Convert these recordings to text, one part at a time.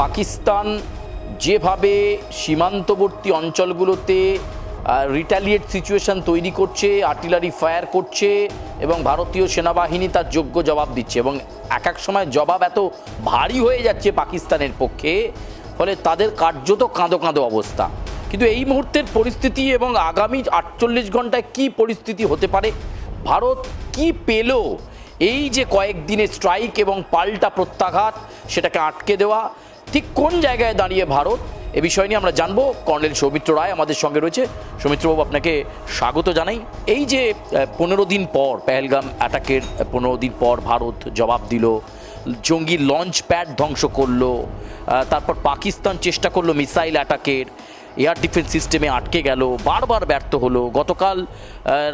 পাকিস্তান যেভাবে সীমান্তবর্তী অঞ্চলগুলোতে রিটালিয়েট সিচুয়েশন তৈরি করছে আর্টিলারি ফায়ার করছে এবং ভারতীয় সেনাবাহিনী তার যোগ্য জবাব দিচ্ছে এবং এক এক সময় জবাব এত ভারী হয়ে যাচ্ছে পাকিস্তানের পক্ষে, ফলে তাদের কার্যত কাঁদো কাঁদো অবস্থা। কিন্তু এই মুহূর্তের পরিস্থিতি এবং আগামী আটচল্লিশ ঘন্টায় কি পরিস্থিতি হতে পারে? ভারত কি পেল এই যে কয়েকদিনের স্ট্রাইক এবং পাল্টা প্রত্যাঘাত, সেটাকে আটকে দেওয়া? ঠিক কোন জায়গায় দাঁড়িয়ে ভারত? এ বিষয় নিয়ে আমরা জানব। কর্নেল সৌমিত্র রায় আমাদের সঙ্গে রয়েছে। সৌমিত্রবাবু, আপনাকে স্বাগত জানাই। এই যে পনেরো দিন পর পেহেলগাম অ্যাটাকের পনেরো দিন পর ভারত জবাব দিল, জঙ্গি লঞ্চ প্যাড ধ্বংস করল তারপর পাকিস্তান চেষ্টা করল মিসাইল অ্যাটাকের, এয়ার ডিফেন্স সিস্টেমে আটকে গেল, বারবার ব্যর্থ হলো। গতকাল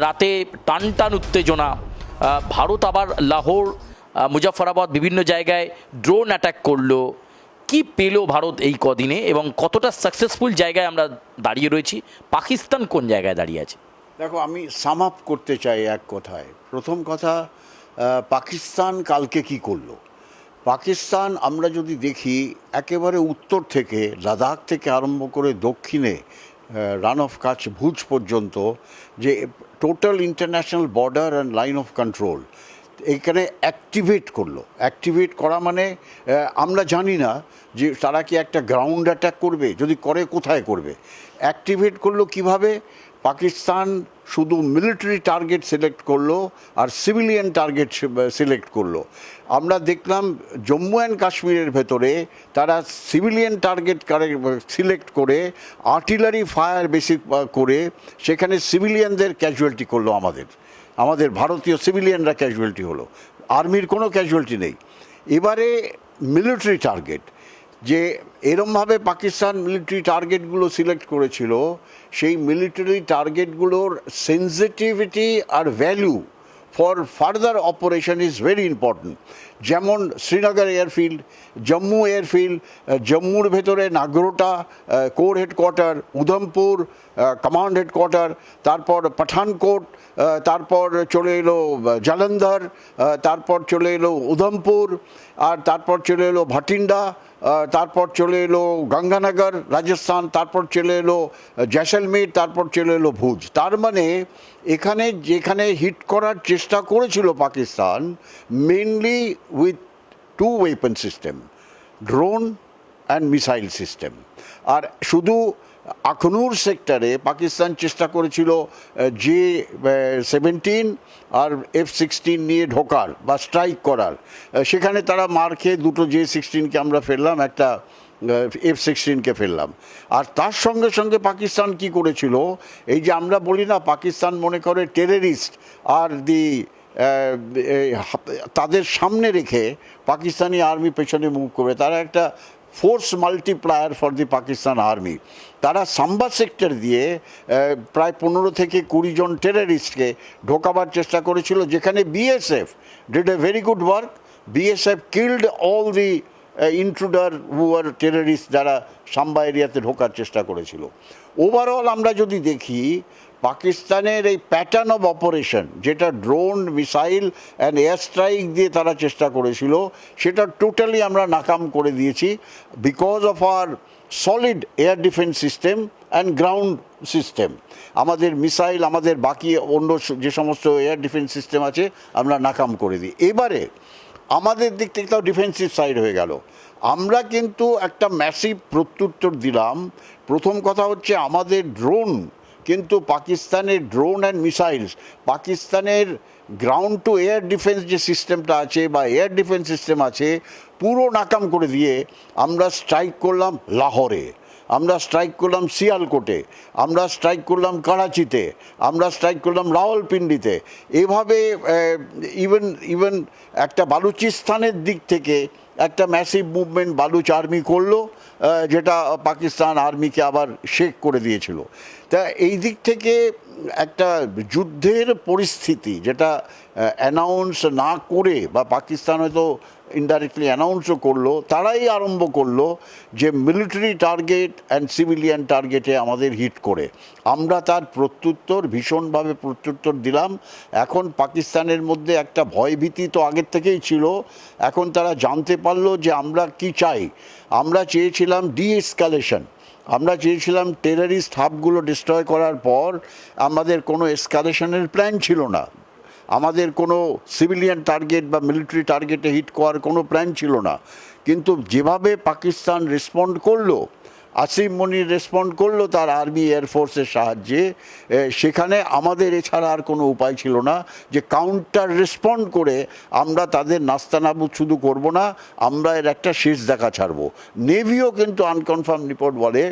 রাতে টান টান উত্তেজনা ভারত আবার লাহোর মুজাফরাবাদ বিভিন্ন জায়গায় ড্রোন অ্যাটাক করল। কি পেল ভারত এই কদিনে এবং কতটা সাকসেসফুল জায়গায় আমরা দাঁড়িয়ে রয়েছি? পাকিস্তান কোন জায়গায় দাঁড়িয়ে আছে? দেখো, আমি সাম আপ করতে চাই এক কথায়। প্রথম কথা পাকিস্তান কালকে কি করল? পাকিস্তান আমরা যদি দেখি, একেবারে উত্তর থেকে, লাদাখ থেকে আরম্ভ করে দক্ষিণে রান অফ কাচ ভুজ পর্যন্ত, যে total international border and line of control এইখানে অ্যাক্টিভেট করল। অ্যাক্টিভেট করা মানে আমরা জানি না যে তারা কি একটা গ্রাউন্ড অ্যাটাক করবে, যদি করে কোথায় করবে। অ্যাক্টিভেট করল কীভাবে? পাকিস্তান শুধু মিলিটারি টার্গেট সিলেক্ট করল আর সিভিলিয়ান টার্গেট সিলেক্ট করল। আমরা দেখলাম জম্মু অ্যান্ড কাশ্মীরের ভেতরে তারা সিভিলিয়ান টার্গেট সিলেক্ট করে আর্টিলারি ফায়ার বেশি করে সেখানে সিভিলিয়ানদের ক্যাজুয়ালিটি করল আমাদের। আমাদের ভারতীয় সিভিলিয়ানরা ক্যাজুয়ালিটি হলো। আর্মির কোনো ক্যাজুয়ালিটি নেই। এবারে মিলিটারি টার্গেট যে এরমভাবে পাকিস্তান মিলিটারি টার্গেটগুলো সিলেক্ট করেছিল, সেই মিলিটারি টার্গেটগুলোর sensitivity R value for further operation is very important যেমন শ্রীনগর এয়ারফিল্ড, জম্মু এয়ারফিল্ড জম্মুর ভেতরে Nagrota corps headquarter, Udhampur command headquarter তারপর পাঠানকোট তারপর চলে এলো জালন্ধর তারপর চলে এলো উধমপুর, আর তারপর চলে এলো ভাটিন্ডা তারপর চলে এলো গঙ্গানগর, রাজস্থান, তারপর চলে এলো জয়সলমীর তারপর চলে এলো ভুজ। তার মানে এখানে যেখানে হিট করার চেষ্টা করেছিল Pakistan mainly with two weapon system drone and missile system আর শুধু আখনুর সেক্টরে পাকিস্তান চেষ্টা করেছিল জে সেভেন্টিন আর এফ সিক্সটিন নিয়ে ঢোকার বা স্ট্রাইক করার। সেখানে তারা মার খেয়ে দুটো জে সিক্সটিনকে আমরা ফেললাম, একটা এফ সিক্সটিনকে ফেললাম। আর তার সঙ্গে সঙ্গে পাকিস্তান কি করেছিল, এই যে আমরা বলি না, পাকিস্তান মনে করে টেররিস্ট আর দি তাদের সামনে রেখে পাকিস্তানি আর্মি পেছনে মুভ করবে তারা একটা force multiplier for the Pakistan army তারা সাম্বা সেক্টর দিয়ে প্রায় পনেরো থেকে কুড়ি জন টেররিস্টকে ঢোকাবার চেষ্টা করেছিল, যেখানে BSF did a very good work BSF killed all the intruder who are terrorist যারা সাম্বা এরিয়াতে ঢোকার চেষ্টা করেছিল। ওভারঅল আমরা যদি দেখি পাকিস্তানের এই প্যাটার্ন অফ অপারেশন যেটা drone missile and air strike দিয়ে তারা চেষ্টা করেছিল, সেটা টোটালি আমরা নাকাম করে দিয়েছি because of our solid air defence system and ground system আমাদের মিসাইল আমাদের বাকি অন্য যে সমস্ত এয়ার ডিফেন্স সিস্টেম আছে, আমরা নাকাম করে দিই। এবারে আমাদের দিক থেকে তাও ডিফেন্সিভ সাইড হয়ে গেল। আমরা কিন্তু একটা ম্যাসিভ প্রত্যুত্তর দিলাম। প্রথম কথা হচ্ছে আমাদের ড্রোন কিন্তু পাকিস্তানের ড্রোন অ্যান্ড মিসাইলস পাকিস্তানের গ্রাউন্ড টু এয়ার ডিফেন্স যে সিস্টেমটা আছে বা এয়ার ডিফেন্স সিস্টেম আছে, পুরো নাকাম করে দিয়ে আমরা স্ট্রাইক করলাম লাহোরে। আমরা স্ট্রাইক করলাম শিয়ালকোটে, আমরা স্ট্রাইক করলাম করাচিতে, আমরা স্ট্রাইক করলাম রাওয়ালপিন্ডিতে। এভাবে ইভেন ইভেন একটা বালুচিস্তানের দিক থেকে একটা ম্যাসিভ মুভমেন্ট বালুচ আর্মি করল যেটা পাকিস্তান আর্মিকে আবার শেক করে দিয়েছিল। তা এই দিক থেকে একটা যুদ্ধের পরিস্থিতি যেটা অ্যানাউন্স না করে বা পাকিস্তান হয়তো ইনডাইরেক্টলি অ্যানাউন্সও করল, তারাই আরম্ভ করল যে মিলিটারি টার্গেট অ্যান্ড সিভিলিয়ান টার্গেটে আমাদের হিট করে। আমরা তার প্রত্যুত্তর, ভীষণভাবে প্রত্যুত্তর দিলাম। এখন পাকিস্তানের মধ্যে একটা ভয়ভীতি তো আগের থেকেই ছিল। এখন তারা জানতে পারল যে আমরা কি চাই। আমরা চেয়েছিলাম ডি এসকালেশন আমরা চেয়েছিলাম টেরারিস্ট হাবগুলো ডিস্ট্রয় করার পর আমাদের কোনো এসকালেশনের প্ল্যান ছিল না। আমাদের কোনো সিভিলিয়ান টার্গেট বা মিলিটারি টার্গেটে হিট করার কোনো প্ল্যান ছিল না। কিন্তু যেভাবে পাকিস্তান রেসপন্ড করল আসিম মনির রেসপন্ড করল তার আর্মি এয়ারফোর্সের সাহায্যে সেখানে আমাদের এছাড়া আর কোনো উপায় ছিল না যে কাউন্টার রেসপন্ড করে আমরা তাদের নাস্তানাবুদ শুধু করব না, আমরা এর একটা শেষ দেখা ছাড়বো। নেভিও কিন্তু আনকনফার্ম রিপোর্ট বলে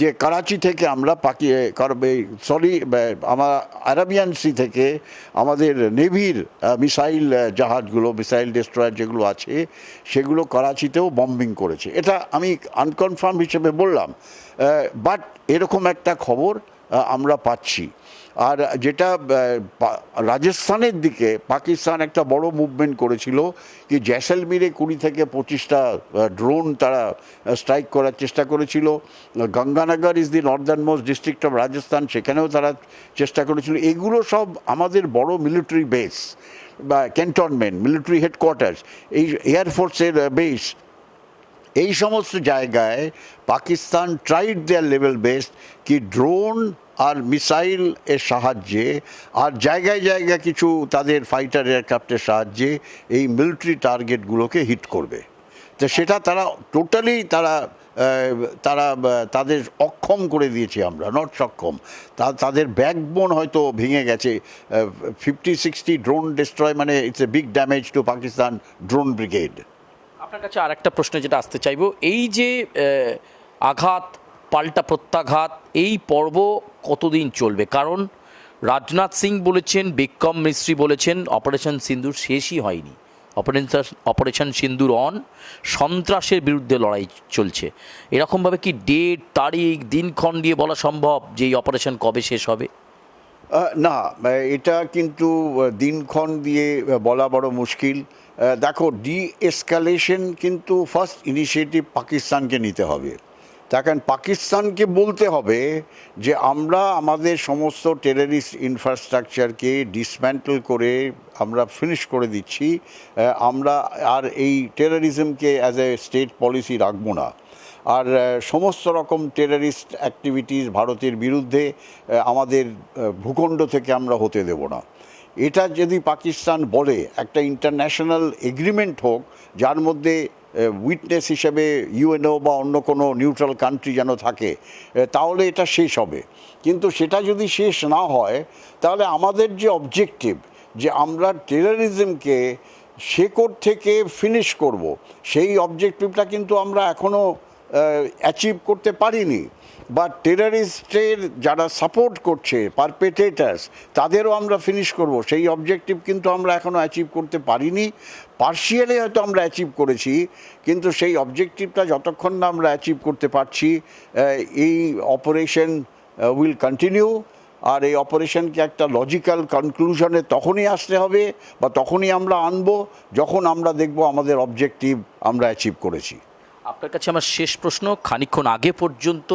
যে করাচি থেকে আমরা পাকি সরি আমার আরবিয়ান সি থেকে আমাদের নেভির মিসাইল জাহাজগুলো, মিসাইল ডেস্ট্রয়ার যেগুলো আছে, সেগুলো করাচিতেও বম্বিং করেছে। এটা আমি আনকনফার্ম হিসেবে বললাম। বাট এরকম একটা খবর আমরা পাচ্ছি। আর যেটা রাজস্থানের দিকে পাকিস্তান একটা বড় মুভমেন্ট করেছিল কি জয়সলমীরে কুড়ি থেকে পঁচিশটা ড্রোন তারা স্ট্রাইক করার চেষ্টা করেছিল। Ganganagar is the northernmost district of Rajasthan সেখানেও তারা চেষ্টা করেছিল। এগুলো সব আমাদের বড় মিলিটারি বেস বা ক্যান্টনমেন্ট মিলিটারি হেডকোয়ার্টার্স এই এয়ারফোর্সের বেস এই সমস্ত জায়গায় Pakistan tried their level best কি ড্রোন আর মিসাইল এর সাহায্যে আর জায়গায় জায়গায় কিছু তাদের ফাইটার এয়ারক্রাফটের সাহায্যে এই মিলিটারি টার্গেটগুলোকে হিট করবে। তো সেটা তারা টোটালি তারা তারা তাদের অক্ষম করে দিয়েছি আমরা নট সক্ষম। তা, তাদের ব্যাকবোন হয়তো ভেঙে গেছে। ফিফটি সিক্সটি ড্রোন ডিস্ট্রয় মানে it's a big damage to Pakistan drone brigade আপনার কাছে আর একটা প্রশ্ন যেটা আসতে চাইব, এই যে আঘাত পাল্টা প্রত্যাঘাত, এই পর্ব কতদিন চলবে? কারণ রাজনাথ সিং বলেছেন, বিক্রম মিস্ত্রি বলেছেন, অপারেশন সিন্দুর শেষই হয়নি। অপারেশন অপারেশন সিন্দুর অন সন্ত্রাসের বিরুদ্ধে লড়াই চলছে। এরকমভাবে কি ডেট তারিখ, দিনক্ষণ দিয়ে বলা সম্ভব যে এই অপারেশন কবে শেষ হবে? না, এটা কিন্তু দিনক্ষণ দিয়ে বলা বড় মুশকিল। দেখো ডি এসকালেশন কিন্তু ফার্স্ট ইনিশিয়েটিভ পাকিস্তানকে নিতে হবে। কারণ পাকিস্তানকে বলতে হবে যে আমরা আমাদের সমস্ত টেরারিস্ট ইনফ্রাস্ট্রাকচারকে ডিসম্যান্টেল করে আমরা ফিনিশ করে দিচ্ছি। আমরা আর এই টেরারিজমকে অ্যাজ এ স্টেট পলিসি রাখব না। আর সমস্ত রকম টেররিস্ট অ্যাক্টিভিটিস ভারতের বিরুদ্ধে আমাদের ভূখণ্ড থেকে আমরা হতে দেব না। এটা যদি পাকিস্তান বলে, একটা ইন্টারন্যাশনাল এগ্রিমেন্ট হোক, যার মধ্যে উইটনেস হিসেবে ইউএনও বা অন্য কোনো নিউট্রাল কান্ট্রি যেন থাকে তাহলে এটা শেষ হবে। কিন্তু সেটা যদি শেষ না হয়, তাহলে আমাদের যে অবজেক্টিভ যে আমরা টেরারিজমকে শেকড় থেকে ফিনিশ করব, সেই অবজেক্টিভটা কিন্তু আমরা এখনও অ্যাচিভ করতে পারিনি। বা টেরারিস্টের যারা সাপোর্ট করছে পারপেটেটার্স তাদেরও আমরা ফিনিশ করব। সেই অবজেক্টিভ কিন্তু আমরা এখনও অ্যাচিভ করতে পারিনি। পার্শিয়ালি হয়তো আমরা অ্যাচিভ করেছি, কিন্তু সেই অবজেক্টিভটা যতক্ষণ না আমরা অ্যাচিভ করতে পারছি এই অপারেশন উইল কন্টিনিউ আর এই অপারেশনকে একটা লজিক্যাল কনক্লুশনে তখনই আসতে হবে বা তখনই আমরা আনব, যখন আমরা দেখব আমাদের অবজেক্টিভ আমরা অ্যাচিভ করেছি। আপনার কাছে আমার শেষ প্রশ্ন, খানিকক্ষণ আগে পর্যন্ত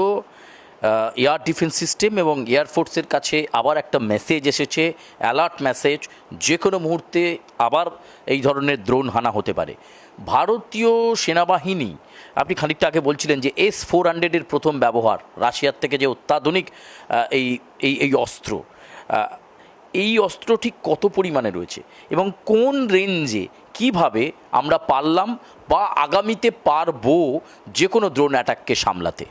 এয়ার ডিফেন্স সিস্টেম এবং এয়ারফোর্সের কাছে আবার একটা মেসেজ এসেছে অ্যালার্ট মেসেজ যে কোনো মুহূর্তে আবার এই ধরনের দ্রোণ হানা হতে পারে। ভারতীয় সেনাবাহিনী, আপনি খানিকটা আগে বলছিলেন যে এস ফোর হান্ড্রেডের প্রথম ব্যবহার, রাশিয়ার থেকে যে অত্যাধুনিক এই এই এই অস্ত্র। এই অস্ত্র ঠিক কত পরিমাণে রয়েছে এবং কোন রেঞ্জে কীভাবে আমরা পারলাম বা আগামীতে পারব যে কোনো ড্রোন অ্যাটাককে সামলাতে?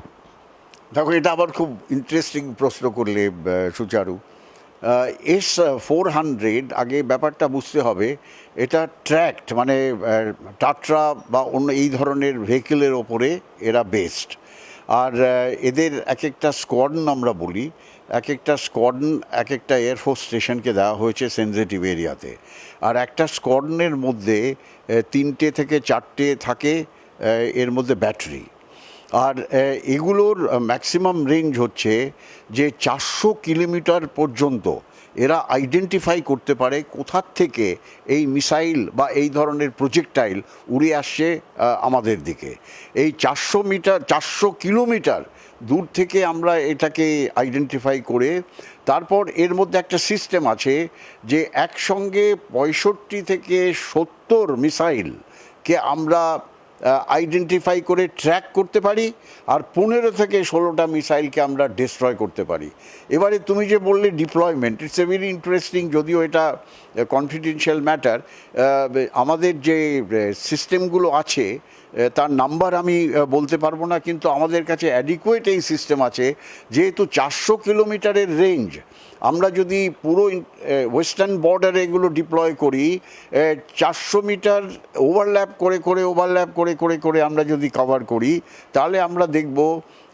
দেখো, এটা আবার খুব ইন্টারেস্টিং প্রশ্ন করলে সুচারু। এস ফোর হান্ড্রেড, আগে ব্যাপারটা বুঝতে হবে, এটা ট্র্যাক্ট মানে টাট্রা বা অন্য এই ধরনের ভেহিকেলের ওপরে এরা বেস্ট আর এদের এক একটা স্কোয়াডন আমরা বলি এক একটা স্কোয়াডন এক একটা এয়ারফোর্স স্টেশনকে দেওয়া হয়েছে সেন্সিটিভ এরিয়াতে আর একটা স্কোয়াডনের মধ্যে তিনটে থেকে চারটে থাকে এর মধ্যে ব্যাটারি। আর এগুলোর ম্যাক্সিমাম রেঞ্জ হচ্ছে যে চারশো কিলোমিটার পর্যন্ত এরা আইডেন্টিফাই করতে পারে কোথার থেকে এই মিসাইল বা এই ধরনের প্রজেক্টাইল উড়ে আসছে আমাদের দিকে। এই চারশো মিটার, চারশো কিলোমিটার দূর থেকে আমরা এটাকে আইডেন্টিফাই করে, তারপর এর মধ্যে একটা সিস্টেম আছে যে একসঙ্গে পঁয়ষট্টি থেকে সত্তর মিসাইলকে আমরা আইডেন্টিফাই করে ট্র্যাক করতে পারি, আর পনেরো থেকে ষোলোটা মিসাইলকে আমরা ডিস্ট্রয় করতে পারি। এবারে তুমি যে বললে deployment it's a very interesting যদিও এটা কনফিডেন্সিয়াল ম্যাটার আমাদের যে সিস্টেমগুলো আছে তার নাম্বার আমি বলতে পারব না, কিন্তু আমাদের কাছে অ্যাডিকুয়েট এই সিস্টেম আছে, যেহেতু চারশো কিলোমিটারের রেঞ্জ আমরা যদি পুরো ওয়েস্টার্ন বর্ডারে এগুলো ডিপ্লয় করি চারশো মিটার ওভারল্যাপ করে করে ওভারল্যাপ করে করে করে আমরা যদি কভার করি, তাহলে আমরা দেখব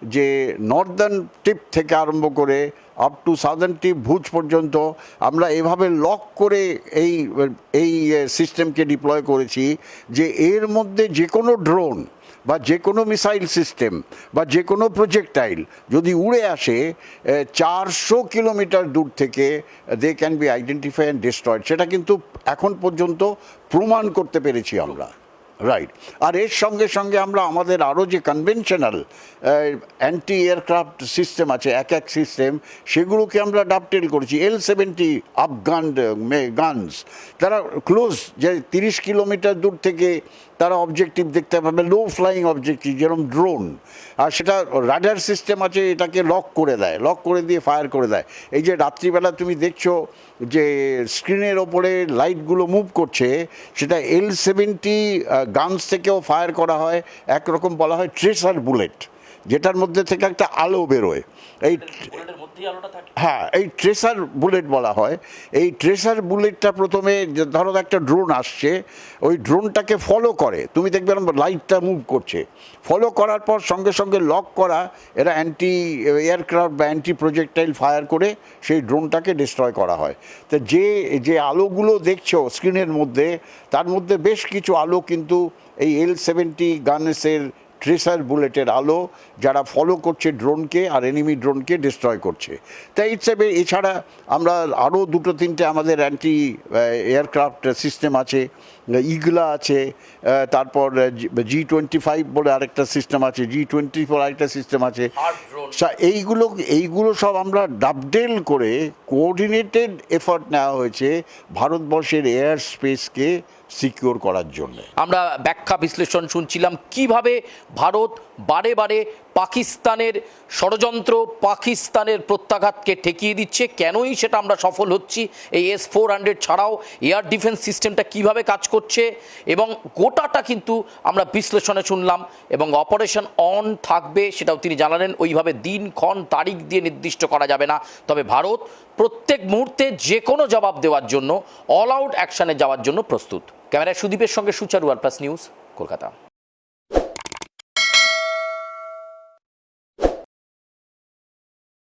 যে নর্দার্ন টিপ থেকে আরম্ভ করে up to southern tip Bhuj পর্যন্ত আমরা এভাবে লক করে এই এই সিস্টেমকে ডিপ্লয় করেছি যে এর মধ্যে যে কোনো ড্রোন বা যে কোনো মিসাইল সিস্টেম বা যে কোনো প্রজেক্টাইল যদি উড়ে আসে চারশো কিলোমিটার দূর থেকে they can be identify and destroyed সেটা কিন্তু এখন পর্যন্ত প্রমাণ করতে পেরেছি আমরা। রাইট আর এর সঙ্গে সঙ্গে আমরা আমাদের আরও যে কনভেনশনাল অ্যান্টি এয়ারক্রাফট সিস্টেম আছে, এক এক সিস্টেম সেগুলোকে আমরা ডাপটেল করেছি। এল সেভেন্টি আফগান গানস তারা ক্লোজ যে তিরিশ কিলোমিটার দূর থেকে তারা অবজেক্টিভ দেখতে পাবে লো ফ্লাইং অবজেক্টিভ যেরকম ড্রোন আর সেটা রাডার সিস্টেম আছে, এটাকে লক করে দেয় লক করে দিয়ে ফায়ার করে দেয়। এই যে রাত্রিবেলা তুমি দেখছ যে স্ক্রিনের ওপরে লাইটগুলো মুভ করছে, সেটা এল সেভেন্টি গানস থেকেও ফায়ার করা হয়, একরকম বলা হয় ট্রেসার বুলেট যেটার মধ্যে থেকে একটা আলো বেরোয়। এই হ্যাঁ এই ট্রেসার বুলেট বলা হয়। এই ট্রেসার বুলেটটা প্রথমে ধরো একটা ড্রোন আসছে, ওই ড্রোনটাকে ফলো করে। তুমি দেখবে লাইটটা মুভ করছে। ফলো করার পর সঙ্গে সঙ্গে লক করা, এরা অ্যান্টি এয়ারক্রাফট বা অ্যান্টি প্রজেক্টাইল ফায়ার করে সেই ড্রোনটাকে ডিস্ট্রয় করা হয়। তো যে যে আলোগুলো দেখছ স্ক্রিনের মধ্যে, তার মধ্যে বেশ কিছু আলো কিন্তু এই এল সেভেন্টি গানেসের ট্রেসার বুলেটের আলো, যারা ফলো করছে ড্রোনকে আর এনিমি ড্রোনকে ডিস্ট্রয় করছে। তাই ইটস এছাড়া আমরা আরও দুটো তিনটে আমাদের অ্যান্টি এয়ারক্রাফট সিস্টেম আছে। ইগলা আছে তারপর জি টোয়েন্টি ফাইভ বলে আরেকটা সিস্টেম আছে জি টোয়েন্টি ফোর আরেকটা সিস্টেম আছে। এইগুলো এইগুলো সব আমরা ডাবডেল করে কোঅর্ডিনেটেড এফর্ট নেওয়া হয়েছে ভারতবর্ষের এয়ার স্পেসকে সিকিওর করার জন্য। আমরা ব্যাখ্যা বিশ্লেষণ শুনছিলাম কীভাবে ভারত বারে বারে পাকিস্তানের ষড়যন্ত্র পাকিস্তানের প্রত্যাঘাতকে ঠেকিয়ে দিচ্ছে, কেনই সেটা আমরা সফল হচ্ছি? এই এস ফোর হান্ড্রেড ছাড়াও এয়ার ডিফেন্স সিস্টেমটা কীভাবে কাজ করছে? এবং গোটাটা কিন্তু আমরা বিশ্লেষণে শুনলাম এবং অপারেশন অন থাকবে সেটাও তিনি জানালেন, ওইভাবে দিন, ক্ষণ, তারিখ দিয়ে নির্দিষ্ট করা যাবে না। তবে ভারত প্রত্যেক মুহূর্তে যে কোনো জবাব দেওয়ার জন্য অল আউট অ্যাকশনে যাওয়ার জন্য প্রস্তুত। ক্যামেরায় সুদীপের সঙ্গে Sucharu R plus news Kolkata.